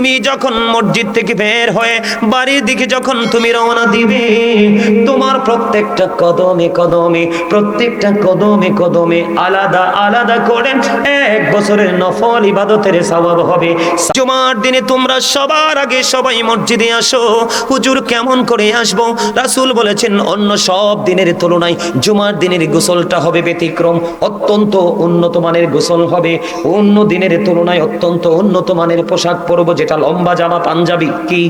তুমি যখন মসজিদ থেকে বের হয়ে বাড়ির দিকে যখন তুমি রওনা দিবে, তোমার প্রত্যেকটা কদমে কদমে, প্রত্যেকটা কদমে কদমে আলাদা আলাদা করে এক বছরের নফল ইবাদতের সওয়াব হবে। জুমার দিনে তোমরা সবার আগে সবাই মসজিদে আসো। হুজুর কেমন করে আসব? রাসূল বলেছেন, অন্য সব দিনের তুলনায় জুমার দিনের গোসলটা হবে ব্যতিক্রম, অত্যন্ত উন্নত মানের গোসল হবে। অন্য দিনের তুলনায় অত্যন্ত উন্নত মানের পোশাক পরবো, যেটা লম্বা জামা পাঞ্জাবি কি?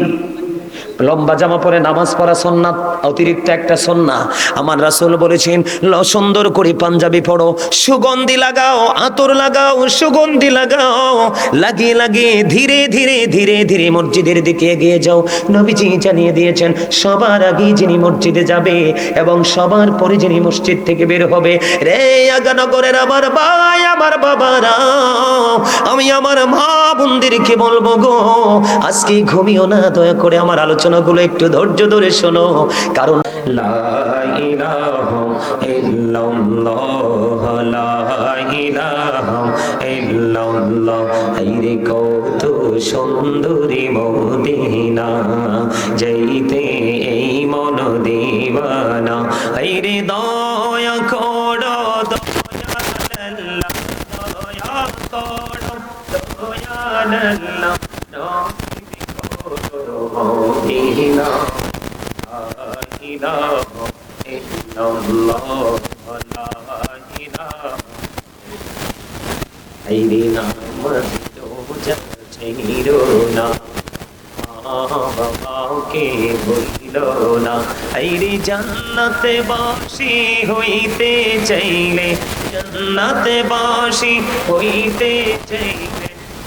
লম্বা জামা পরে নামাজ পড়া সন্ন্যাত, অতিরিক্ত একটা সন্না। আমার রাসূল বলেছেন, ল, সুন্দর করে পাঞ্জাবি পড়ো, সুগন্ধি লাগাও, আতর লাগাও, সুগন্ধি লাগাও, লাগিয়ে লাগিয়ে ধীরে ধীরে ধীরে ধীরে মসজিদের দিকে এগিয়ে যাও। নবীজি জানিয়ে দিয়েছেন, সবার আগে যিনি মসজিদে যাবে এবং সবার পরে যিনি মসজিদ থেকে বের হবে, রে আগানগরের আমার ভাই, আমার বাবারা, আমি আমার মা বোনদেরকে বলব গো, আজকে ঘুমিও না, দয়া করে আমার আলোচনাগুলো একটু ধৈর্য ধরে শোনো। কারণ সুন্দরী মদিনা, যাইতে এই মন দিবানা। হায়রে দয়া দয়া করো মদিনা জান্নাতে বাসি হইতে চাইলে জান্নাতে বাসি হইতে চাইলে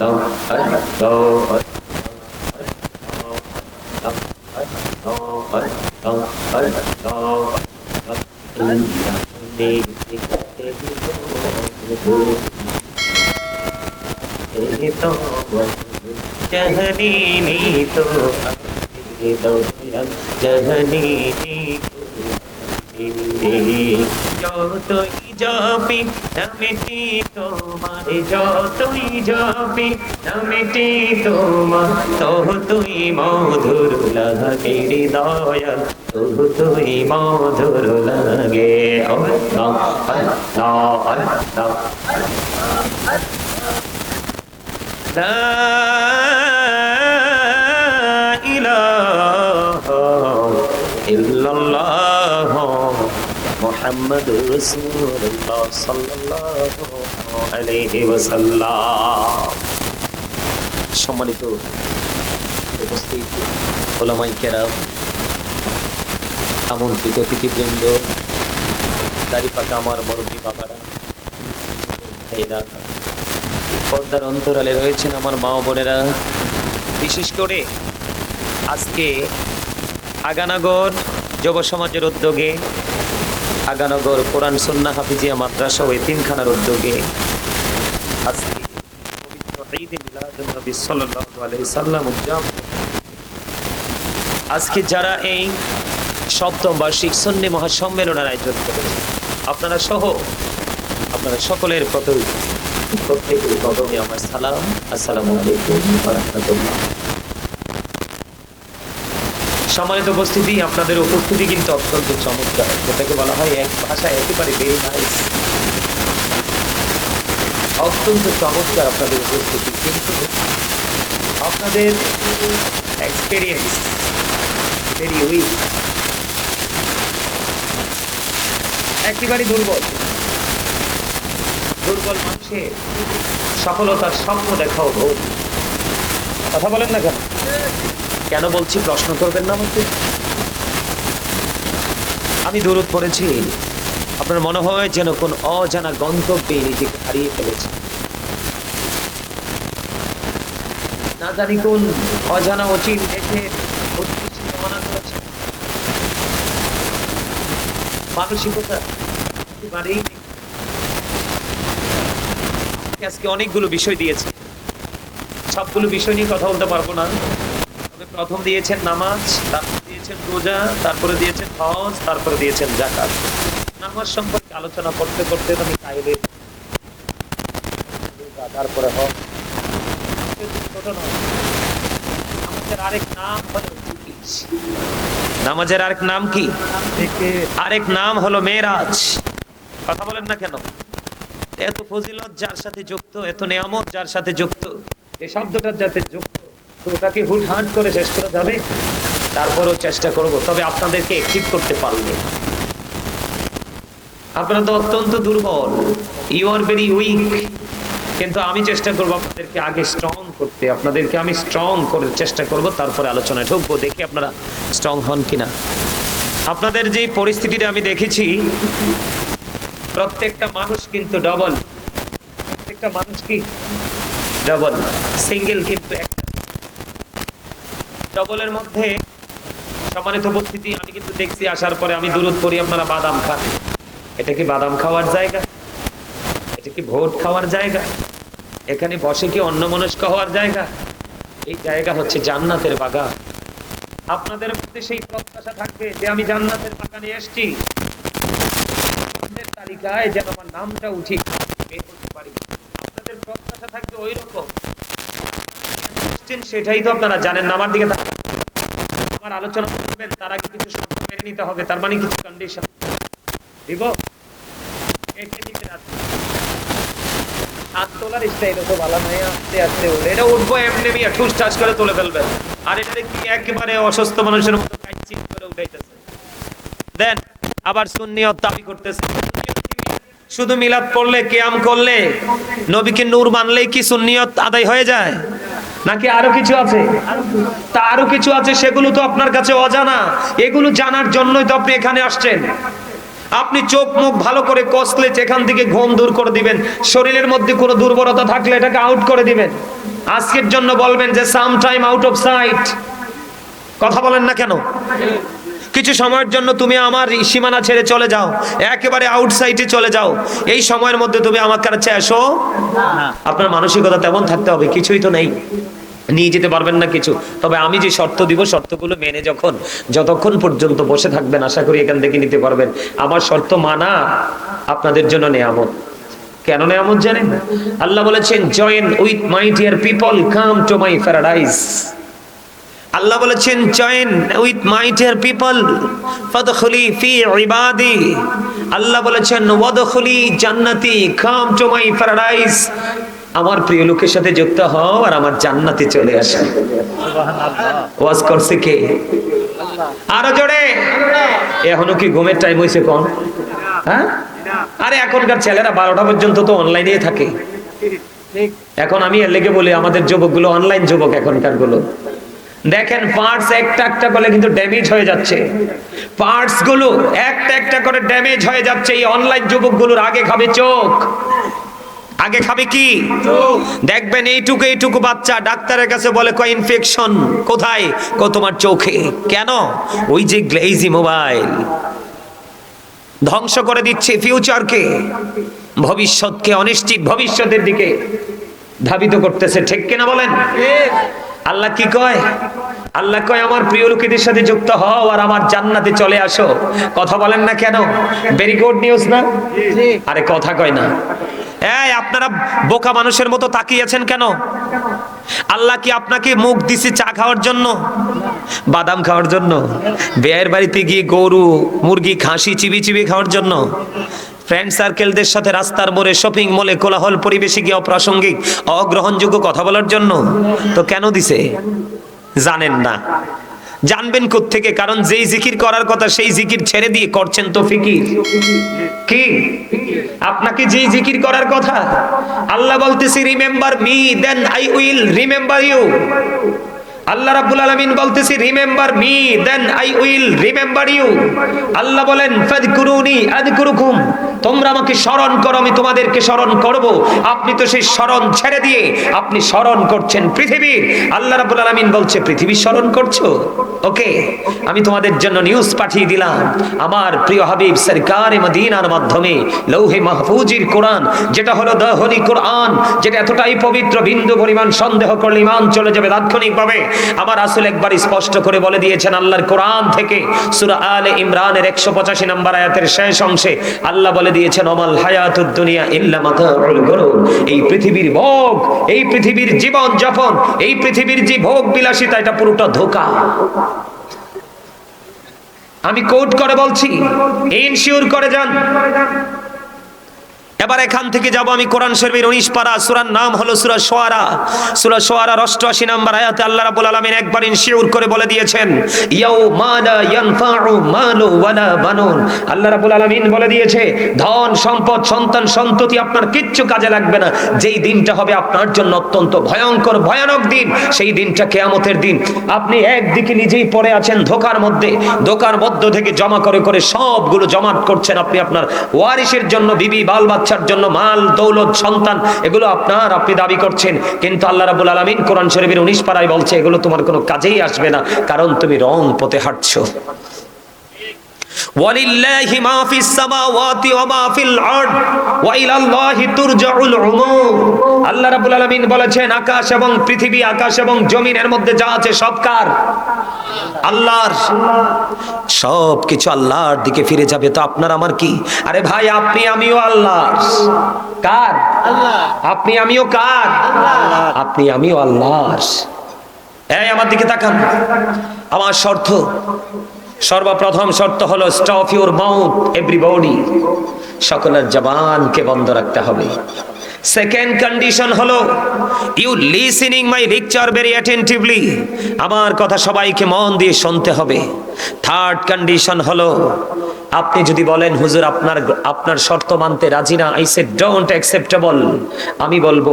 đâu ấy đâu ấy đâu ấy đâu ấy đâu ấy đi đi đi đi đâu chahni ni to chahni ni to yo to জপি নমিটি তোমার যতই জপি নমিটি তোমার তহ তুই মধুর লাগে দয়া তহ তুই মধুর লাগে আল্লাহ আল্লাহ আল্লাহ لا إله إلا الله محمد رسول الله صلى الله عليه وسلم সম্মানিত উপস্থিত ওলামাই কেরাম আমন্ত্রিত অতিথিবৃন্দ দাড়ি পাকা আমার মুরব্বী বাবারা ভাইরা পর্দার অন্তরালে রয়েছেন আমার মা ও বোনেরা বিশেষ করে আজকে আগানগর যুব সমাজের উদ্যোগে আগানগর কোরআন সন্না হাফিজিয়া, মাদ্রাসা ও এতিমখানার উদ্যোগে আজকে যারা এই সপ্তম বার্ষিক সন্নি মহাসম্মেলনের আয়োজন করেছে, আপনারা সহ আপনারা সকলের প্রতি প্রত্যেকের কদমে আমার সালাম। আসসালামু আলাইকুম রাহমাতুল্লাহ। সম্মানিত উপস্থিতি, আপনাদের উপস্থিতি কিন্তু অত্যন্ত চমৎকার। যেটাকে বলা হয় এক ভাষা, একেবারে ভেরি নাইস অত্যন্ত চমৎকার আপনাদের উপস্থিতি। কিন্তু আপনাদের এক্সপিরিয়েন্স ভেরি উইক একেবারে দুর্বল। দুর্বল মানুষের সফলতার স্বপ্ন দেখাও কথা বলেন না কেন? কেন বলছি প্রশ্ন করবেন না আমাকে? আমি দূরত পড়েছি। আপনার মনে হয় যেন কোন অজানা গন্তব্যে নিজেকে হারিয়ে ফেলেছে? না জানি কোন অজানা অচিন দেখে মানসিকতা আজকে অনেকগুলো বিষয় দিয়েছে। সবগুলো বিষয় নিয়ে কথা বলতে পারব না। প্রথম দিয়েছেন নামাজ তারপরে দিয়েছেন রোজা তারপরে দিয়েছেন হজ তারপরে দিয়েছেন জাকাত নামাজ সম্পর্কে আলোচনা করতে করতে আমি কাইলে তারপরে হজ ছোট নয়। নামাজের আরেক নাম হলো জিকির। নামাজের আরেক নাম কি আরেক নাম হলো মেরাজ কথা বলেন না কেন এত ফজিলত যার সাথে যুক্ত এত নিয়ামত যার সাথে যুক্ত এই শব্দটার যাতে যুক্ত তো ওটাকে হুটহাট করে শেষ করা যাবে। তারপরেও চেষ্টা করব, তবে আপনাদেরকে অ্যাক্টিভ করতে পারলে। আপনারা তো অত্যন্ত দুর্বল। ইউ আর ভেরি উইক কিন্তু আমি চেষ্টা করব আপনাদেরকে আগে স্ট্রং করতে। আপনাদেরকে আমি স্ট্রং করে চেষ্টা করব, তারপরে আলোচনায় ঢুকবো। দেখি আপনারা স্ট্রং হন কিনা। আপনাদের যে পরিস্থিতিটা আমি দেখেছি, প্রত্যেকটা মানুষ কিন্তু ডবল প্রত্যেকটা মানুষ কি? ডবল সিঙ্গেল কিন্তু একটা ডবলের মধ্যে সম্মানিত উপস্থিতি, আমি কিন্তু দেখছি আসার পরে আমি দূরত করি আপনারা বাদাম খান। এটা কি বাদাম খাওয়ার জায়গা? এটা কি ভোট খাওয়ার জায়গা? এখানে বসে কি অন্য মনস্ক হওয়ার জায়গা? এই জায়গা হচ্ছে জান্নাতের বাগান। আপনাদের মধ্যে সেই প্রত্যাশা থাকবে যে আমি জান্নাতের বাগানে এসেছি। তালিকায় যেন আমার নামটা উঠি আপনাদের প্রত্যাশা থাকবে ওই রকম সেটাই তো আপনারা জানেন না। আমার দিকে আমার আলোচনা করবেন, তার আগে কিছু শর্ত মেনে নিতে হবে, তার মানে কিছু কন্ডিশন শুধু মিলাদ পড়লে, কেয়াম করলে, নবীকে নূর মানলেই কি সুন্নিয়ত আদায় হয়ে যায়? নাকি আরও কিছু আছে? তা আরও কিছু আছে, সেগুলো তো আপনার কাছে অজানা। এগুলো জানার জন্যই তো আপনি এখানে আসছেন। আপনি চোখ মুখ ভালো করে কষলে এখান থেকে ঘুম দূর করে দিবেন, শরীরের মধ্যে কোনো দুর্বলতা থাকলে এটাকে আউট করে দিবেন। আজকের জন্য বলবেন যে some time out of sight কথা বলেন না কেন? কিছু সময়ের জন্য তুমি আমার সীমানা ছেড়ে চলে যাও। একেবারে আউটসাইডে চলে যাও। এই সময়ের মধ্যে তুমি আমার কাছে এসো। আপনার মানসিকতা তেমন থাকতে হবে কিছুই তো নেই। নিয়ে যেতে পারবেন না কিছু। তবে আমি যে শর্ত দিব শর্তগুলো মেনে যখন যতক্ষণ পর্যন্ত বসে থাকবেন আশা করি এখান থেকে নিতে পারবেন। আমার শর্ত মানা আপনাদের জন্য নেয়ামত। কেন নেয়ামত জানেন? আল্লাহ বলেছেন join with my dear people come to my paradise Allah বলেছেন join with my dear people ফাদখুলি ফি ইবাদি আল্লাহ বলেছেন ওয়াদখুলি জান্নাতি কাম টু মাই প্যারাডাইস আমার প্রিয় লোকের সাথে যুক্ত হও আর আমার জান্নাতে চলে আসো। ওয়াজ করছে কে? আরও জোরে? এখনও কি ঘুমের টাইম হইছে কোন? হ্যাঁ? আরে এখনকার ছেলেরা বারোটা পর্যন্ত তো অনলাইনেই থাকে। এখন আমি এর লেগে বলি আমাদের যুবকগুলো অনলাইন যুবক এখনকারগুলো। দেখেন পার্টস একটা একটা করে কিন্তু ড্যামেজ হয়ে যাচ্ছে। পার্টসগুলো একটা একটা করে ড্যামেজ হয়ে যাচ্ছে। এই অনলাইন যুবকগুলোর আগে খাবে চোখ। আগে খাবে কি? দেখবেন এইটুকু এইটুকু বাচ্চা ডাক্তারের কাছে বলে কয় ইনফেকশন কোথায়? কো তোমার চোখে। কেন? ওই যে গ্লেজি মোবাইল ধ্বংস করে দিচ্ছে ফিউচারকে ভবিষ্যৎকে অনিশ্চিত ভবিষ্যতের দিকে ধাবিত করতেছে। ঠিক কিনা বলেন? আল্লাহ কি কয়? আল্লাহ কয় আমার প্রিয় লোকেদের সাথে যুক্ত হও আর আমার জান্নাতে চলে আসো। কথা বলেন না কেন? ভেরি গুড নিউজ না? আরে কথা কয় না। এই আপনারা বোকা মানুষের মতো তাকিয়েছেন কেন? আল্লাহ কি আপনাকে মুখ দিছে চা খাওয়ার জন্য? বাদাম খাওয়ার জন্য? বেয়ের বাড়িতে গিয়ে গরু মুরগি খাসি চিবি চিবি খাওয়ার জন্য? ফ্রেন্ড সার্কেলদের সাথে রাস্তার মোড়ে শপিং মলে কোলাহল পরিবেশে গিয়ে অপ্রাসঙ্গিক, অগ্রহণযোগ্য কথা বলার জন্য। তো কেন দিছে? জানেন না। জানবেন থেকে কারণ যেই জিকির করার কথা সেই জিকির ছেড়ে দিয়ে করছেন তো ফিকির। কি? আপনাকে যেই জিকির করার কথা? আল্লাহ বলতেছি remember me then I will remember you Allah রাব্বুল আলামিন বলতেছি remember me then I will remember you Allah বলেন ফাযকুরুনি আযকুরুকুম তোমরা আমাকে স্মরণ করো, আমি তোমাদেরকে স্মরণ করব। আপনি তো সেই স্মরণ ছেড়ে দিয়ে আপনি স্মরণ করছেন পৃথিবীর। আল্লাহ রাব্বুল আলামিন বলছে, পৃথিবী স্মরণ করছ? ওকে, আমি তোমাদের জন্য নিউজ পাঠিয়ে দিলাম। আমার প্রিয় হাবিব সরকার মদিনার মাধ্যমে লৌহে মাহফুজির কোরআন, যেটা হলো দ্য হলি কোরআন, যেটা এতটাই পবিত্র, বিন্দু পরিমাণ সন্দেহ করলে ইমান চলে যাবে তাৎক্ষণিকভাবে। আমার আসল একবার স্পষ্ট করে বলে দিয়েছেন, আল্লাহর কোরআন থেকে সূরা আলে ইমরানের 185 নম্বর আয়াতের শেষ অংশে আল্লাহ বলে দিয়েছেন অমাল হায়াতুদ দুনিয়া ইল্লা মাতাউল গুরুর এই পৃথিবীর ভোগ, এই পৃথিবীর জীবন যাপন, এই পৃথিবীর যে ভোগ বিলাসিতা, এটা পুরোটা ধোঁকা। আমি কোট করে বলছি ইনশিওর করে যান। এবার এখান থেকে যাব আমি কোরআন শরীফের উনিশ পারা, সূরার নাম হলো সূরা সোয়ারা। সুরা সোয়ারা অষ্টআশি নাম্বার আয়াতে আল্লাহ রাব্বুল আলামিন একবার ইনশিওর করে বলে দিয়েছেন, ইয়াউমা লা ইয়ানফাউ মালু ওয়ালা বানুন। আল্লাহ রাব্বুল আলামিন বলে দিয়েছে, ধন, সম্পদ, সন্তান, সন্ততি আপনার কিচ্ছু কাজে লাগবে না। যেই দিনটা হবে আপনার জন্য অত্যন্ত ভয়ঙ্কর, ভয়ানক দিন। সেই দিনটা কেয়ামতের দিন। আপনি একদিকে নিজেই পড়ে আছেন ধোকার মধ্যে। ধোকার মধ্য থেকে জমা করে করে সবগুলো জমা করছেন। আপনি আপনার ওয়ারিসের জন্য বিবি বাল বাচ্চার জন্য মাল, দৌলত, সন্তান, এগুলো আপনার আপনি দাবি করছেন। কিন্তু আল্লাহ রাবুল আলমিন কোরআন শরীফের উনিশ পাড়ায় বলছে, এগুলো তোমার কোনো কাজেই আসবে না, কারণ তুমি রং পথে হাঁটছো। ওয়ালিল্লাহি মা ফিস সামাওয়াতি ওয়া মা ফিল আরদ ওয়া ইলাল্লাহি তুরজাউল উমুর। আল্লাহ রাব্বুল আলামিন বলেছেন আকাশ এবং পৃথিবী আকাশ এবং জমিনের মধ্যে যা আছে সব কার? আল্লাহর। সব কিছু আল্লাহর দিকে ফিরে যাবে তো আপনার আমার কি? আরে ভাই আপনি আমিও আল্লাহর। কার? আপনি আমিও কার? আপনি আমিও আল্লাহর। এই আমার দিকে তাকান। আমার শর্ত সর্বপ্রথম শর্ত হলো stop your mouth every everybody সকলের জবানকে বন্ধ রাখতে হবে। সেকেন্ড কন্ডিশন হলো you listening my lecture very attentively আমার কথা সবাইকে মন দিয়ে শুনতে হবে। থার্ড কন্ডিশন হলো, আপনি যদি বলেন, হুজুর, আপনার আপনার শর্ত মানতে রাজি না। আই সে ডোন্ট অ্যাকসেপ্টেবল আমি বলব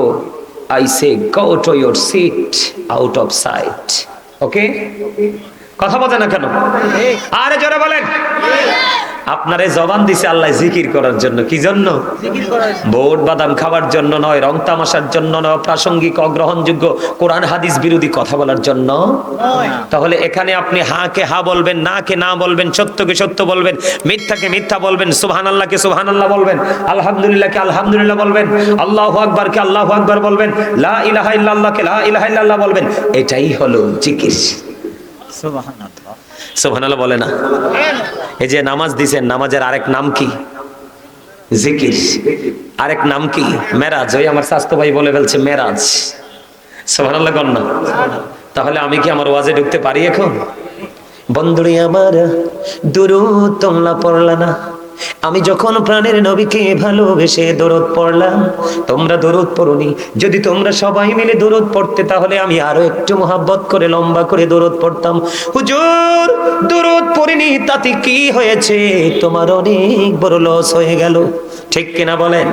I say go to your seat out of sight okay কথা বলতে না কেন? আরে জোরে বলেন। আপনারে জবান দিছে আল্লাহ জিকির করার জন্য কি জন্য? ভোট বাদাম খাওয়ার জন্য নয় রং তামাশার জন্য নয় প্রাসঙ্গিক অগ্রহণযোগ্য কোরআন হাদিস বিরোধী কথা বলার জন্য। তাহলে এখানে আপনি হা কে হা বলবেন না কে না বলবেন সত্যকে সত্য বলবেন মিথ্যাকে মিথ্যা বলবেন সুবহান আল্লাহকে সুবহান আল্লাহ বলবেন আলহামদুলিল্লাহকে আলহামদুলিল্লাহ বলবেন আল্লাহু আকবারকে আল্লাহু আকবার বলবেন লা ইলাহা ইল্লাল্লাহকে লা ইলাহা ইল্লাল্লাহ বলবেন এটাই হলো জিকির। বলে না। এই যে নামাজ দিছেন, নামাজের আরেক নাম কি? জিকির। আরেক নাম কি? মেরাজ। ওই আমার স্বাস্থ্য ভাই বলে ফেলছে, মেরাজ। না? তাহলে আমি কি আমার ওয়াজে ঢুকতে পারি এখন? বন্ধুরি আমার, দুরু তোমলা পড়লা না? আমি যখন প্রাণের নবীকে ভালোবেসে দরদ পড়লাম, তোমরা দরদ পড়নি। যদি তোমরা সবাই মিলে দরদ পড়তে, তাহলে আমি আরও একটু মোহাব্বত করে, লম্বা করে দরদ পড়তাম। হুজুর, দরদ পড়িনি, তাতে কি হয়েছে? তোমার অনেক বড় লস হয়ে গেল। ঠিক কিনা বলেন?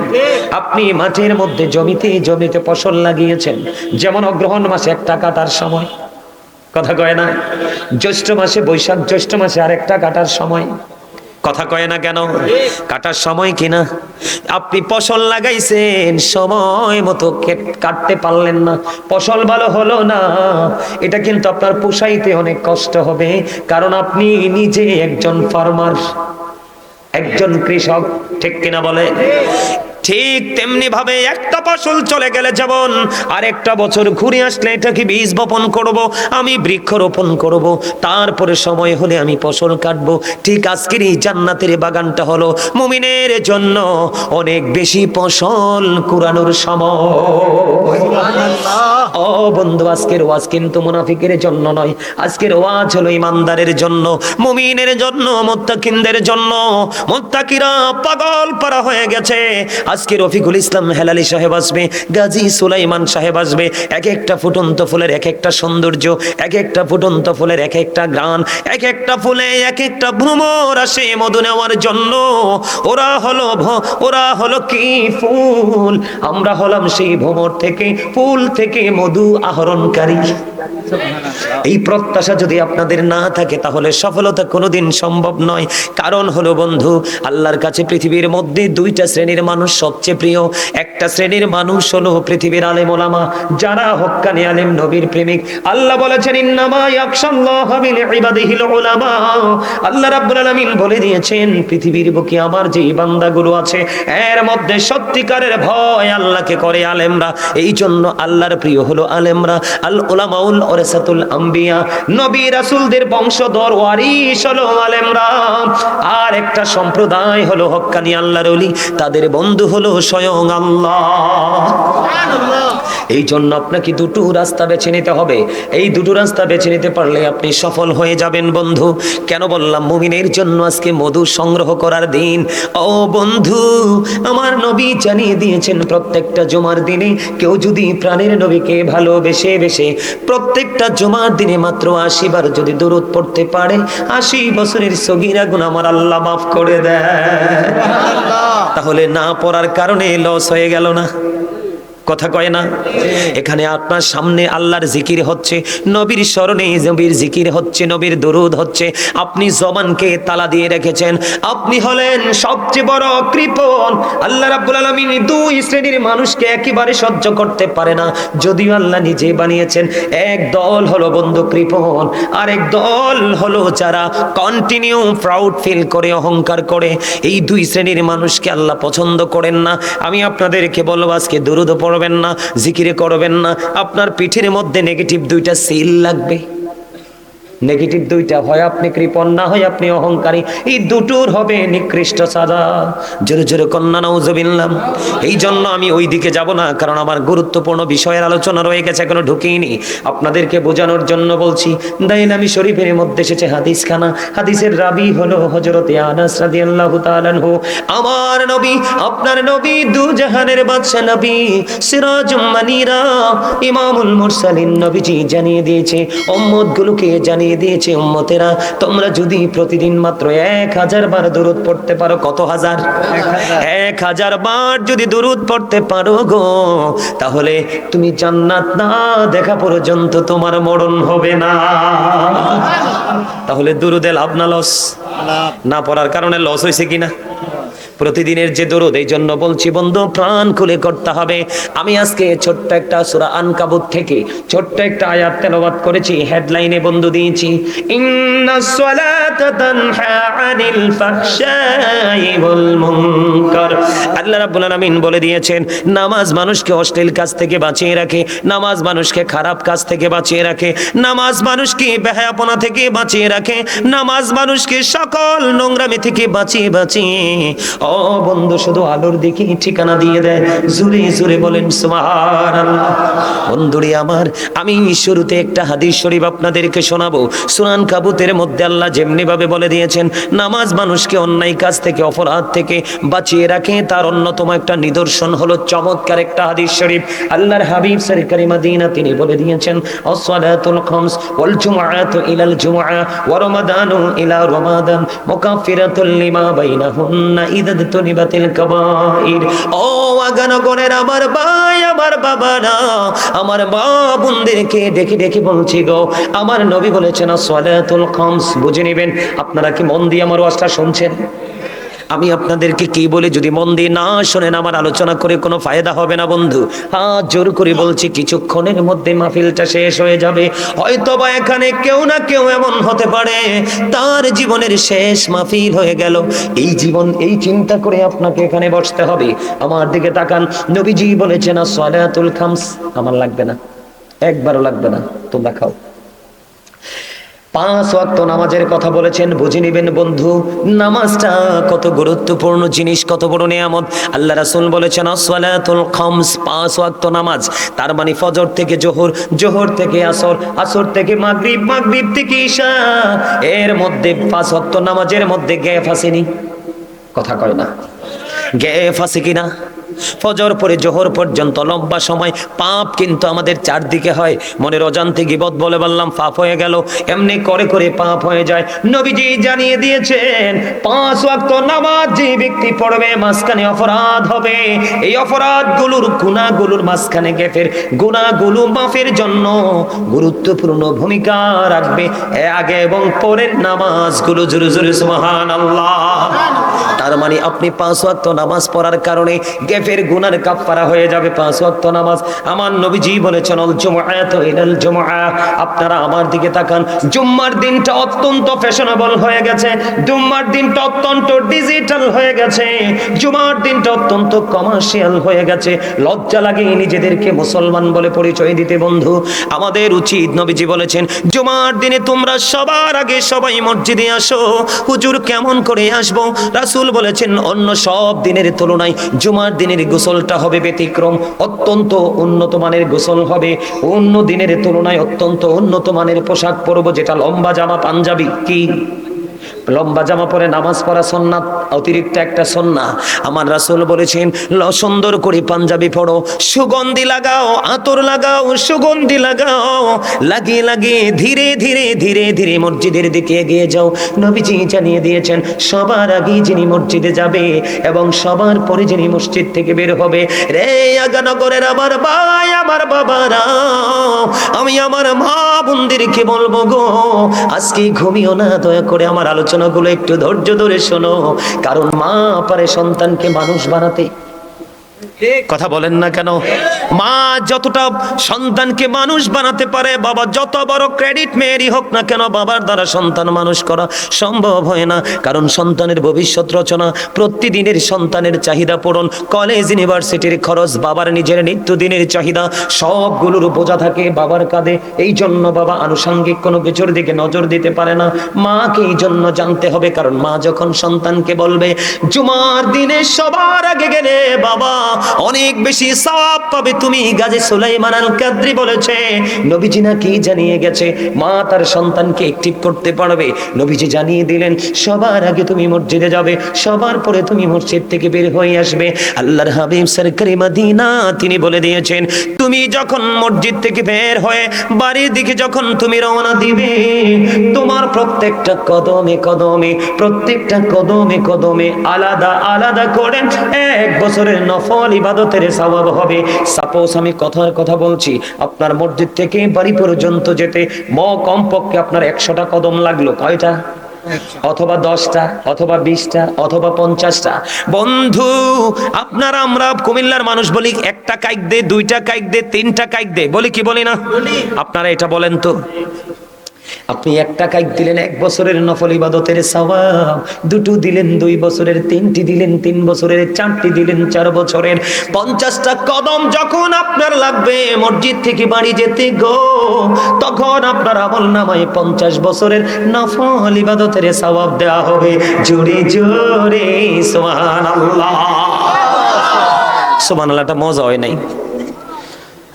আপনি মাঠের মধ্যে জমিতে জমিতে ফসল লাগিয়েছেন। যেমন অগ্রহণ মাসে একটা কাটার সময়। কথা কয় না? জ্যৈষ্ঠ মাসে বৈশাখ, জ্যৈষ্ঠ মাসে আরেকটা কাটার সময়। কথা কয় না কেন? কাটার সময় কিনা? আপনি ফসল লাগাইছেন, সময় মতো কেট- কাটতে পারলেন না। ফসল ভালো হলো না। এটা কিন্তু আপনার পোষাইতে অনেক কষ্ট হবে। কারণ আপনি নিজে একজন ফার্মার একজন কৃষক, ঠিক কিনা বলে? ঠিক তেমনি ভাবে একটা ফসল চলে গেলে যেমন আরেকটা বছর ঘুরে আসলে এটাকে বীজ বপন করব আমি বৃক্ষ রোপণ করব তারপরে সময় হলে আমি ফসল কাটবো। ঠিক আজকের এই জান্নাতের বাগানটা হলো মুমিনের জন্য অনেক বেশি ফসল কুরানোর সময়। ও বন্ধু আজকের ওয়াজ কিন্তু মুনাফিকের জন্য নয় আজকের ওয়াজ হলো ইমানদারের জন্য মুমিনের জন্য মুত্তাকিনদের জন্য। মুত্তাকিরা পাগল পারা হয়ে গেছে আজকে রফিকুল ইসলাম হেলালি সাহেব আসবে, গাজী সুলাইমান সাহেব আসবে এক একটা ফুটন্ত ফুলের এক একটা সৌন্দর্য এক একটা ফুটন্ত ফুলের এক একটা গান এক একটা ফুলে এক একটা ভ্রমর আসে মধু নেওয়ার জন্য। ওরা হলো ওরা হলো কি ফুল? আমরা হলাম সেই ভ্রমর থেকে, ফুল থেকে মধু আহরণকারী। এই প্রত্যাশা যদি আপনাদের না থাকে, তাহলে সফলতা কোনোদিন সম্ভব নয়। কারণ হলো বন্ধু, আল্লাহর কাছে পৃথিবীর মধ্যে দুইটা শ্রেণির মানুষ সবচেয়ে প্রিয় একটা শ্রেণির মানুষ হলো পৃথিবীর আলেম ওলামা, যারা হক্কানি আলেম, নবীর প্রেমিক। আল্লাহ বলেছেন, ইন্নামা ইয়াখশাল্লাহ মিন ইবাদিহিল উলামা। আল্লাহ রাব্বুল আলামিন বলে দিয়েছেন, পৃথিবীর বুকে আমার যে বান্দাগুলো আছে, এর মধ্যে সত্যিকারের ভয় আল্লাহকে করে আলেমরা। এই জন্য আল্লাহর প্রিয় হলো আলেমরা। আল উলামাউল ওরাসাতুল আম্বিয়া, নবী রাসূলদের বংশধর ওয়ারিস হলো আলেমরা। আর একটা সম্প্রদায় হলো হক্কানি আল্লাহর ওলি। তাদের বন্ধু হলো স্বয়ং আল্লাহ। এই জন্য আপনাকে দুটো রাস্তা বেছে নিতে হবে। এই দুটো রাস্তা বেছে নিতে পারলে আপনি সফল হয়ে যাবেন বন্ধু। কেন বললাম? মুমিনের জন্য আজকে মধু সংগ্রহ করার দিন। ও বন্ধু আমার নবী জানিয়ে দিয়েছেন প্রত্যেকটা জমার দিনে কেউ যদি প্রাণের নবীকে ভালোবেসে বেসে প্রত্যেকটা জমার দিনে মাত্র আশি বার যদি দূরত পড়তে পারে আশি বছরের সগিরা গুণ আমার আল্লাহ মাফ করে দেয়। তাহলে না পড়ার কারণে লস হয়ে গেল না। কথা কয় না? এখানে আপনার সামনে আল্লাহর জিকির হচ্ছে, নবীর স্মরণে নবীর জিকির হচ্ছে, নবীর দরুদ হচ্ছে। আপনি জবানকে তালা দিয়ে রেখেছেন। আপনি হলেন সবচেয়ে বড় কৃপণ। আল্লাহ রাব্বুল আলামিন দুই শ্রেণির মানুষকে একেবারে সহ্য করতে পারে না। যদিও আল্লাহ নিজে বানিয়েছেন, এক দল হলো বন্ধু কৃপণ আর এক দল হলো যারা কন্টিনিউ প্রাউড ফিল করে, অহংকার করে। এই দুই শ্রেণির মানুষকে আল্লাহ পছন্দ করেন না। আমি আপনাদেরকে বলব, আজকে দরুদ দুরুদ পড়বেন না জিকিরে করবেন না আপনার পিঠের মধ্যে নেগেটিভ দুইটা সিল লাগবে। নেগেটিভ দুইটা হয়, আপনি কৃপণ না হয়, আপনি অহংকারী। এই দুটোর হবে নিকৃষ্ট সাদা জোরে জোরে কন্যা নাউজবিল্লাম এই জন্য আমি ওই দিকে যাব না, কারণ আমার গুরুত্বপূর্ণ বিষয়ের আলোচনা রয়ে গেছে, এখনও ঢুকিনি। আপনাদেরকে বোঝানোর জন্য বলছি দাইন আমি শরীফের মধ্যে এসেছে হাদিস খানা হাদিসের রাবি হলো হজরতে আনাস রাদিয়াল্লাহু তাআলা আনহু। আমার নবী, আপনার নবী দু জাহানের বাদশা নবী, সিরাজুম মানিরা, ইমামুল মুরসালিন নবীজি জানিয়ে দিয়েছে, উম্মতগুলোকে জানিয়ে দিয়েছে উম্মতেরা। তোমরা যদি প্রতিদিন মাত্র এক হাজার বার দূরত পড়তে পারো, কত হাজার? এক হাজার বার যদি দূরত পড়তে পারো গো, তাহলে তুমি জান্নাত না দেখা পর্যন্ত তোমার মরণ হবে না। তাহলে দুরুদে লাভ না লস না পড়ার কারণে লস হয়েছে কিনা? প্রতিদিনের যে দরুদ, এই জন্য বলছি, বন্ধু, প্রাণ খুলে করতে হবে। আমি আজকে ছোট্ট একটা সূরা আনকাবুত থেকে ছোট্ট একটা আয়াত তেলাওয়াত করেছি, হেডলাইনে বন্ধু দিয়েছি। ইন্নাস সালাতা তানহা আনিল ফাহশাই ওয়াল মুনকার। আল্লাহ রাব্বুল আলামিন বলে দিয়েছেন, নামাজ মানুষকে অশ্লীল কাজ থেকে বাঁচিয়ে রাখে, নামাজ মানুষকে খারাপ কাজ থেকে বাঁচিয়ে রাখে, নামাজ মানুষকে বেহায়াপনা থেকে বাঁচিয়ে রাখে, নামাজ মানুষকে সকল নোংরামি থেকে বাঁচিয়ে বাঁচিয়ে। ও বন্ধু, শুধু আলোর দিকে ঠিকানা দিয়ে দেয়। জুরে জুরে বলেন আমার, আমি শুরুতে একটা হাদিস শরীফ আপনাদেরকে শোনাবো। সুনান কাবুতের মধ্যে আল্লাহ যেমনি ভাবে বলে দিয়েছেন, নামাজ মানুষকে অন্যায় কাজ থেকে, অপরাধ থেকে বাঁচিয়ে রাখে। তার অন্যতম একটা নিদর্শন হলো চমৎকার একটা হাদিস শরীফ। আল্লাহর হাবিব সরকারি মাদিনা তিনি বলে দিয়েছেন আসসালাতুল খামস ওয়াল জুমআতু ইলাল জুমআ ওয়া রমাদানু ইলা রমাদান মুকাফফিরাতুল লিমা বাইনাহুন্না ইদা তুনিবাতিল কাবাইর ও আগানগণের আমার ভাই, আমার বাবারা আমার মা বোনদেরকে ডেকে ডেকে বলছি গো, আমার নবী বলেছেন, সলাতুল খামস, বুঝে নেবেন, আপনারা কি মন দিয়ে আমার ওয়াজটা শুনছেন? আমি আপনাদেরকে কি বলে, যদি মন দিয়ে না শোনেন, আমার আলোচনা করে কোনো ফায়দা হবে না বন্ধু। হাত জোর করে বলছি, কিছুক্ষণের মধ্যে মাহফিলটা শেষ হয়ে যাবে। হয়তো বা এখানে কেউ না কেউ এমন হতে পারে, তার জীবনের শেষ মাহফিল হয়ে গেল। এই জীবন, এই চিন্তা করে আপনাকে এখানে বসতে হবে। আমার দিকে তাকান। নবীজি বলেছেন সালাতুল খামস। আমার লাগবে না। একবারও লাগবে না। তোমরা খাও। পাঁচ ওয়াক্ত নামাজের কথা বলেছেন, বুঝে নিবেন বন্ধু, নামাজটা কত গুরুত্বপূর্ণ জিনিস, কত বড় নিয়ামত। আল্লাহ রাসূল বলেছেন আসসালাতুল খামস, পাঁচ ওয়াক্ত নামাজ। তার মানে ফজর থেকে জোহর জোহর থেকে আসর আসর থেকে মাগরিব মাগরিব থেকে ঈশা। এর মধ্যে পাঁচ ওয়াক্ত নামাজের মধ্যে গ্যাপ আসেনি। কথা কয় না। গ্যাপ আছে কিনা? ফজর পরে জোহর পর্যন্ত লম্বা সময়, পাপ কিন্তু আমাদের চারদিকে হয়। মনের অজান্তে গিবত বলে বললাম, পাপ হয়ে গেল। এমনি করে করে পাপ হয়ে যায়। নবীজি জানিয়ে দিয়েছেন, পাঁচ ওয়াক্ত নামাজ যে ব্যক্তি পড়বে, মাঝখানে অপরাধ হবে। এই অপরাধগুলোর গুণাগুলোর মাঝখানে গেফের গুণাগুলো মাফের জন্য গুরুত্বপূর্ণ ভূমিকা রাখবে। আগে এবং পরের নামাজগুলো জোরে জোরে সুবহান তার মানে আপনি পাঁচ ওয়াক্ত নামাজ পড়ার কারণে গেফের গুনার কাফফারা হয়ে যাবে পাঁচ ওয়াক্ত নামাজ। আমার নবীজি বলেছেন, অল জুমআত ইলাল আপনারা আমার দিকে তাকান। জুম্মার দিনটা অত্যন্ত ফ্যাশনেবল হয়ে গেছে। জুম্মার দিনটা অত্যন্ত ডিজিটাল হয়ে গেছে। জুমার দিনটা অত্যন্ত কমার্শিয়াল হয়ে গেছে। লজ্জা লাগে নিজেদেরকে মুসলমান বলে পরিচয় দিতে, বন্ধু। আমাদের উচিত, নবীজি বলেছেন, জুমার দিনে তোমরা সবার আগে সবাই মসজিদে আসো। হুজুর কেমন করে আসব? রাসূল বলেছেন, অন্য সব দিনের তুলনায় জুমার দিনের গোসলটা হবে ব্যতিক্রম, অত্যন্ত উন্নত মানের গোসল হবে। অন্য দিনের তুলনায় অত্যন্ত উন্নত মানের পোশাক পরব, যেটা লম্বা জামা, পাঞ্জাবি, কি? লম্বা জামা পরে নামাজ পড়া সন্ন্যাত অতিরিক্ত একটা সন্না। আমার রাসূল বলেছেন, ল সুন্দর করে পাঞ্জাবি পড়ো, সুগন্ধি লাগাও, আতর লাগাও, সুগন্ধি লাগাও। লাগিয়ে লাগিয়ে ধীরে ধীরে ধীরে ধীরে মসজিদের দিকে এগিয়ে যাও। নবীজি জানিয়ে দিয়েছেন, সবার আগে যিনি মসজিদে যাবে এবং সবার পরে যিনি মসজিদ থেকে বের হবে, রে আগানগরের আমার ভাই, আমার বাবারা, আমি আমার মা বোনদেরকে বলব গো, আজকে ঘুমিও না, দয়া করে আমার আলোচনাগুলো একটু ধৈর্য ধরে শোনো। কারণ মা পারে সন্তানকে মানুষ বানাতে কথা বলেন না কেন? মা যতটা সন্তানকে মানুষ বানাতে পারে, বাবা যত বড় ক্রেডিট মেয়েরই হোক না কেন, বাবার দ্বারা সন্তান মানুষ করা সম্ভব হয় না। কারণ সন্তানের ভবিষ্যৎ রচনা, প্রতিদিনের সন্তানের চাহিদা পূরণ কলেজ ইউনিভার্সিটির খরচ, বাবার নিজের নিত্যদিনের চাহিদা, সবগুলোর বোঝা থাকে, বাবার কাঁধে। এই জন্য বাবা আনুষঙ্গিক কোনো কিছুর দিকে নজর দিতে পারে না। মাকে এই জন্য জানতে হবে, কারণ মা যখন সন্তানকে বলবে, জুমার দিনে সবার আগে গেলে বাবা অনেক বেশি সওয়াব পাবে তুমি, গাজী সুলাইমান আল কাদরি বলেছে। নবীজি নাকি জানিয়ে গেছে, মা তার সন্তানকে অ্যাক্টিভ করতে পারবে। নবীজি জানিয়ে দিলেন, সবার আগে তুমি মসজিদে যাবে, সবার পরে তুমি মসজিদ থেকে বের হয়ে আসবে। আল্লাহর হাবিব সরকারি মদিনা, তিনি বলে দিয়েছেন, তুমি যখন মসজিদ থেকে বের হয়ে বাড়ির দিকে যখন তুমি রওনা দিবে, তোমার প্রত্যেকটা কদমে কদমে, প্রত্যেকটা কদমে কদমে আলাদা আলাদা করে এক বছরের নফল ইবাদতের সওয়াব হবে। সাপোজ আমি কথার কথা বলছি আপনার মসজিদ থেকে বাড়ি পর্যন্ত যেতে ম কমপক্ষে আপনার একশোটা কদম লাগল কয়টা? অথবা দশটা অথবা বিশটা অথবা পঞ্চাশটা। বন্ধু আপনারা আমরা কুমিল্লার মানুষ বলি একটা কাইক দে দুইটা কাইক দে তিনটা কাইক দে। বলি কি বলি না? আপনারা এটা বলেন তো। আপনি একটা কাইক দিলেন, এক বছরের নফল ইবাদতের সওয়াব। দুটো দিলেন, দুই বছরের, তিনটি দিলেন, তিন বছরের, চারটি দিলেন, চার বছরের। পঞ্চাশটা কদম যখন আপনার লাগবে মসজিদ থেকে বাড়ি যেতে গো, তখন আপনার আমল নামায় পঞ্চাশ বছরের নফল ইবাদতের সওয়াব দেওয়া হবে। জোরে জোরে, সুবহানাল্লাহ। সুবহানাল্লাহটা মজা হয় নাই।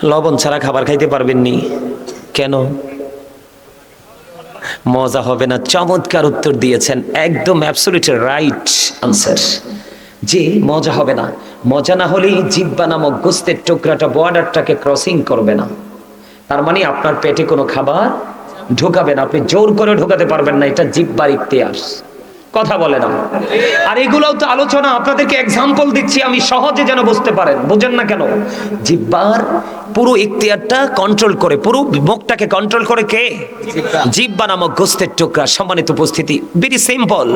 লবণ ছাড়া খাবার খাইতে পারবেন নি। কেন? মজা হবে না, চমৎকার উত্তর দিয়েছেন, একদম অ্যাবসলিউট রাইট আনসার যে মজা হবে না, মজা না হলেই জিব্বা নামক গোস্তের টুকরাটা বর্ডারটাকে ক্রসিং করবে না। তার মানে আপনার পেটে কোনো খাবার ঢোকাবে না, আপনি জোর করে ঢোকাতে পারবেন না, এটা জিব্বার ইতিহাস কথা বলে না। আর এগুলোও তো আলোচনা, আপনাদেরকে এক্সাম্পল দিচ্ছি, আমি সহজে যেন বুঝতে পারেন। বুঝেন না কেন? জিব্বার পুরো ইখতিয়ারটা কন্ট্রোল করে, পুরো মুখটাকে কন্ট্রোল করে কে? জিব্বা নামক গোস্তের টুকরা, সম্মানিত উপস্থিতি। ভেরি সিম্পল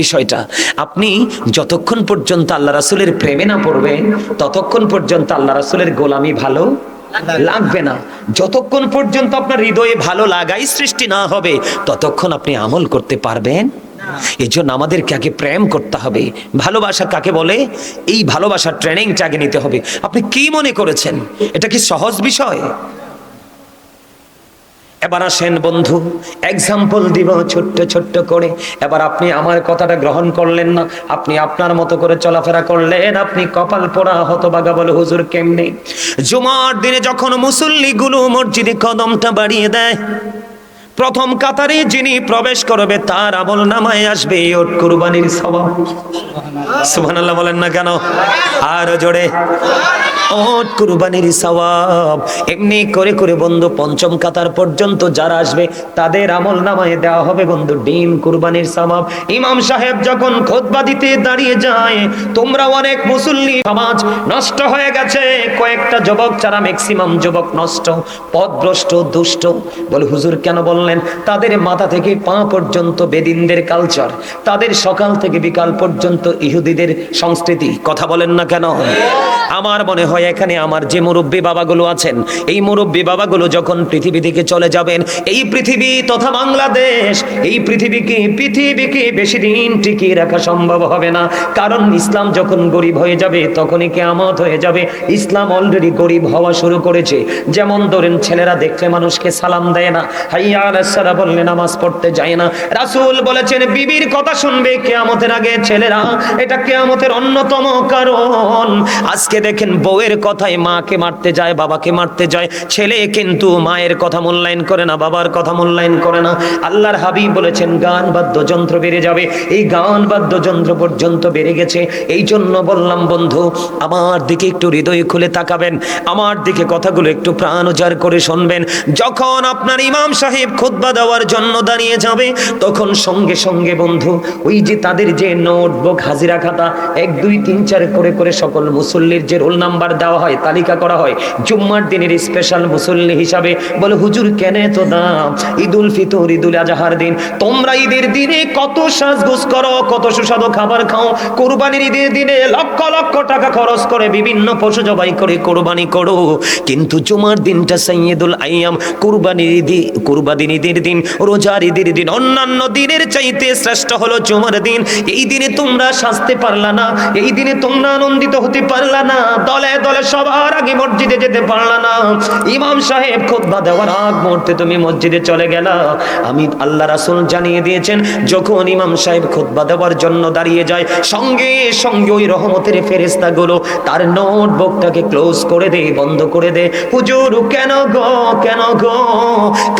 বিষয়টা। আপনি যতক্ষণ পর্যন্ত আল্লাহ রাসূলের প্রেমে না পড়বেন ততক্ষণ পর্যন্ত আল্লাহ রাসূলের গোলামি ভালো লাগবে না। যতক্ষণ পর্যন্ত আপনার হৃদয়ে ভালো লাগাই সৃষ্টি না হবে, ততক্ষণ আপনি আমল করতে পারবেন এই জন্য আমাদেরকে আগে প্রেম করতে হবে। ভালোবাসা কাকে বলে? এই ভালোবাসার ট্রেনিংটা আগে নিতে হবে। আপনি কি মনে করেছেন? এটা কি সহজ বিষয়? এবার আসেন বন্ধু এক্সাম্পল দিব ছোট্ট ছোট্ট করে। এবার আপনি আমার কথাটা গ্রহণ করলেন না। আপনি আপনার মতো করে চলাফেরা করলেন। আপনি কপাল পোড়া হতবাগা বলে, হুজুর কেমনে? জুমার দিনে যখন মুসল্লিগুলো মসজিদে কদমটা বাড়িয়ে দেয় প্রথম কাতারে যিনি প্রবেশ করবে তার আমল নামায় আসবে ওট কুরবানির সবাব সুবহানাল্লাহ। বলেন না কেন? আর জোরে। ওট কুরবানির সওয়াব। এমনি করে করে বন্ধু পঞ্চম কাতার পর্যন্ত যারা আসবে তাদের আমল নামায় দেওয়া হবে বন্ধু ডিম কুরবানির সওয়াব। ইমাম সাহেব যখন খুতবা দিতে দাঁড়িয়ে যায় তোমরা অনেক মুসল্লি সমাজ নষ্ট হয়ে গেছে। কয়েকটা যুবক যারা ম্যাক্সিমাম যুবক নষ্ট পথভ্রষ্ট দুষ্ট বলে হুজুর কেন বললেন, তাদের মাথা থেকে পা পর্যন্ত বেদিনদের কালচার তাদের সকাল থেকে বিকাল পর্যন্ত ইহুদিদের সংস্কৃতি। কথা বলেন না কেন? আমার মনে হয় এখানে আমার যে মুরব্বী বাবাগুলো আছেন, এই মুরব্বী বাবাগুলো যখন পৃথিবী থেকে চলে যাবেন, এই পৃথিবী তথা বাংলাদেশ, এই পৃথিবীকে পৃথিবীকে বেশি দিন টিকিয়ে রাখা সম্ভব হবে না? কারণ ইসলাম যখন গরিব হয়ে যাবে, তখনই কেয়ামত হয়ে যাবে। ইসলাম অলরেডি গরিব হওয়া শুরু করেছে। যেমন ধরেন, ছেলেরা দেখলে মানুষকে সালাম দেয় না, হাইয়া আলাইসারা বললে নামাজ পড়তে যায় না। রাসূল বলেছেন, বিবির কথা শুনবে কেয়ামতের আগে ছেলেরা। এটা কেয়ামতের অন্যতম কারণ। আজকে দেখেন, বউয়ের কথায় মাকে মারতে যায়, বাবাকে মারতে যায়। ছেলে কিন্তু মায়ের কথা মূল্যায়ন করে না, বাবার কথা মূল্যায়ন করে না। আল্লাহর বলেছেন, গান বাদ্যযন্ত্র বেড়ে যাবে। এই গান বাদ্যযন্ত্র পর্যন্ত বেড়ে গেছে। এই জন্য বললাম, বন্ধু, আমার দিকে একটু হৃদয় খুলে তাকাবেন। আমার দিকে কথাগুলো একটু প্রাণ উজাড় করে শুনবেন। যখন আপনার ইমাম সাহেব খুতবা দেওয়ার জন্য দাঁড়িয়ে যাবে। তখন সঙ্গে সঙ্গে বন্ধু, ওই যে তাদের যে নোটবুক, হাজিরা খাতা, এক, দুই, তিন, চার করে করে সকল মুসল্লির যে রোল নাম্বার দেওয়া হয়, তালিকা করা হয়, জুম্মার দিনের স্পেশাল মুসল্লি হিসাবে বলে, হুজুর, কেন তো দাম? ঈদুল ফিতর, ঈদুল আজহার দিন। তোমরা ঈদের দিনে কত সাজগোজ করো, কত সুস্বাদু খাবার খাও। কোরবানির ঈদের দিনে লক্ষ লক্ষ টাকা খরচ করে বিভিন্ন পশু জবাই করে কোরবানি করো। কিন্তু জুমার দিনটা সাইয়েদুল আইয়াম কোরবানির ঈদি, কোরবানির ঈদের দিন, রোজার ঈদের দিন, অন্যান্য দিনের চাইতে শ্রেষ্ঠ হলো জুমার দিন। এই দিনে তোমরা সাজতে পারলা না, এই দিনে তোমরা আনন্দিত হতে পারলা না, দলে দলে সবার আগে মসজিদে যেতে পারলা না। ইমাম সাহেব খুতবা দেওয়ার আগ মুহূর্তে তুমি মসজিদে চলে গেলা। আমি আল্লাহ রাসূল জানিয়ে দিয়েছেন, যখন ইমাম সাহেব খুতবা দেওয়ার জন্য দাঁড়িয়ে যায়, সঙ্গে সঙ্গে ওই রহমতের ফেরেশতাগুলো তার নোটবুকটাকে ক্লোজ করে দে, বন্ধ করে দে। হুজুর, কেন গো কেন গো?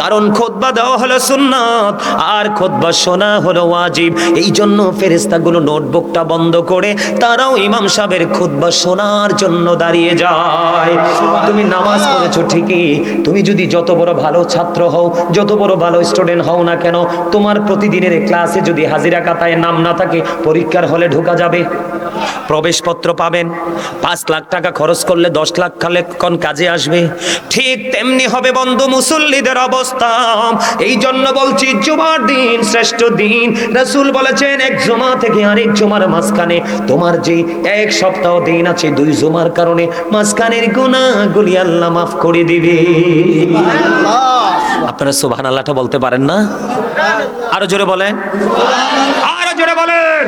কারণ খুতবা দেওয়া হলো সুন্নাত, আর খুতবা শোনা হলো ওয়াজিব। এই জন্য ফেরেশতাগুলো নোটবুকটা বন্ধ করে তারাও ইমাম সাহেবের খুতবা শোনার জন্য দাঁড়িয়ে যায়। তুমি নামাজ পড়েছো ঠিকই, তুমি যদি যত বড় ভালো ছাত্র হও, যত বড় ভালো স্টুডেন্ট হও না কেন, তোমার প্রতিদিনের ক্লাসে যদি হাজিরা কাতায় নাম না থাকে, পরীক্ষার হলে ঢোকা যাবে। প্রবেশপত্র পাবেন, পাঁচ লাখ টাকা খরচ করলে দশ লাখ খালে কোন কাজে আসবে। ঠিক তেমনি হবে বন্ধু মুসল্লিদের অবস্থা। এই জন্য বলছি জুমার দিন শ্রেষ্ঠ দিন। রাসূল বলেছেন এক জমা থেকে আরেক জমার মাঝখানে তোমার যে এক সপ্তাহ দিন আছে দুই জমার কারণে মাঝখানের গুনাহগুলি আল্লাহ মাফ করে দিবে। আপনারা সুবহান আল্লাহটা বলতে পারেন না? আরও জোরে বলেন। আরও জোরে বলেন।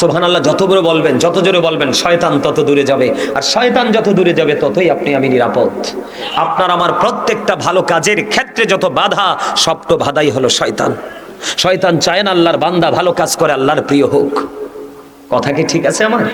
সোহান আল্লাহ যত বড় বলবেন, যত জোরে বলবেন, শয়তান তত দূরে যাবে। আর শয়তান যত দূরে যাবে, ততই আপনি আমি নিরাপদ। আপনার আমার প্রত্যেকটা ভালো কাজের ক্ষেত্রে যত বাধা সবটো বাধাই হলো শয়তান। শয়তান চায় না আল্লাহর বান্দা ভালো কাজ করে, আল্লাহর প্রিয় হোক। কথা কি ঠিক আছে আমার?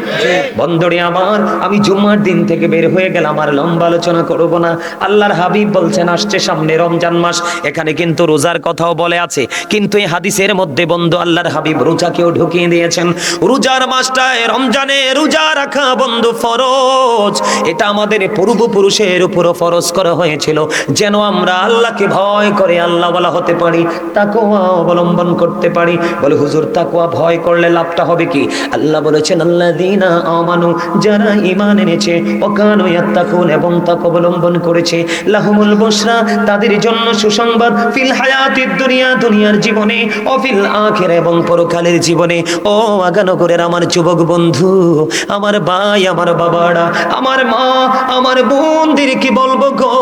বন্ধুরে আমার, আমি জুম্মার দিন থেকে বের হয়ে গেলাম, আর লম্বা আলোচনা করব না। আল্লাহর হাবিব বলছেন, আসছে সামনে রমজান মাস, এখানে কিন্তু রোজার কথাও বলে আছে। কিন্তু এই হাদিসের মধ্যে বন্ধু আল্লাহর হাবিব রোজাকেও ঢুকিয়ে দিয়েছেন। রোজার মাসটায় রমজানে রোজা রাখা বন্ধু ফরজ। এটা আমাদের পূর্বপুরুষের উপরও ফরজ করা হয়েছিল। যেন আমরা আল্লাহকে ভয় করে আল্লাহ বলা হতে পারি, তাকওয়া অবলম্বন করতে পারি। বলে, হুজুর তাকুয়া ভয় করলে লাভটা হবে কি? আল্লাহ বলেছেন, আল্লাযীনা আমানু, যারা ইমান এনেছে ওয়াকানু ইয়াত্তাকুন এবং তাকওয়া অবলম্বন করেছে, লাহমুল বুশরা, তাদের জন্য সুসংবাদ ফিল হায়াতিদ দুনিয়া, দুনিয়ার জীবনে অফিল ফিল আখিরা এবং পরকালের জীবনে। ও আগানগরের আমার যুবক বন্ধু, আমার ভাই, আমার বাবারা, আমার মা, আমার বোনদের কি বলব গো?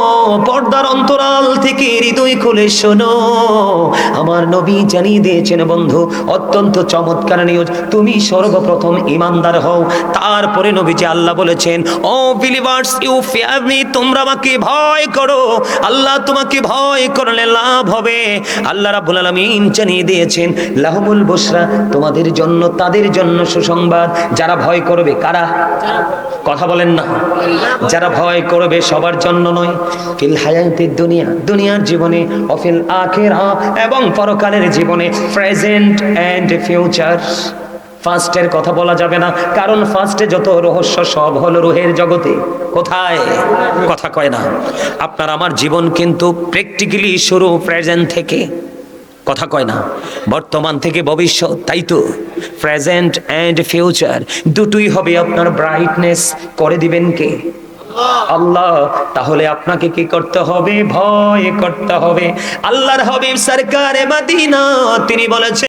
পর্দার অন্তরাল থেকে হৃদয় খুলে শোনো। আমার নবী জানিয়ে দিয়েছেন বন্ধু, অত্যন্ত চমৎকার নিউজ। তুমি সর্বপ্রথম সর্বপ্রথম ইমানদার হও। তারপরে নবীজি আল্লাহ বলেছেন, O believers you fear me তোমরা আমাকে ভয় করো। আল্লাহ তোমাকে ভয় করলে লাভ হবে। আল্লাহ রাব্বুল আলামিন জানিয়ে দিয়েছেন, লাহুমুল বুশরা, তোমাদের জন্য, তাদের জন্য সুসংবাদ। যারা ভয় করবে, কারা? কথা বলেন না। যারা ভয় করবে, সবার জন্য নয়। ফিল হায়াতের দুনিয়া, দুনিয়ার জীবনে অফিল আখেরা এবং পরকালের জীবনে, প্রেজেন্ট এন্ড ফিউচার। ফার্স্টের কথা বলা যাবে না। কারণ ফার্স্টে যত রহস্য সব হলো রুহের জগতে। কোথায়? কথা কয় না। আপনার আমার জীবন কিন্তু প্র্যাকটিক্যালি শুরু প্রেজেন্ট থেকে। কথা কয় না। বর্তমান থেকে ভবিষ্যৎ, তাই তো? প্রেজেন্ট অ্যান্ড ফিউচার দুটোই হবে আপনার ব্রাইটনেস করে দিবেন কে? আল্লাহ, তাহলে আপনাকে কি করতে হবে? ভয় করতে হবে। আল্লাহর হাবিব সরকারে মাদিনা, তিনি বলেছেন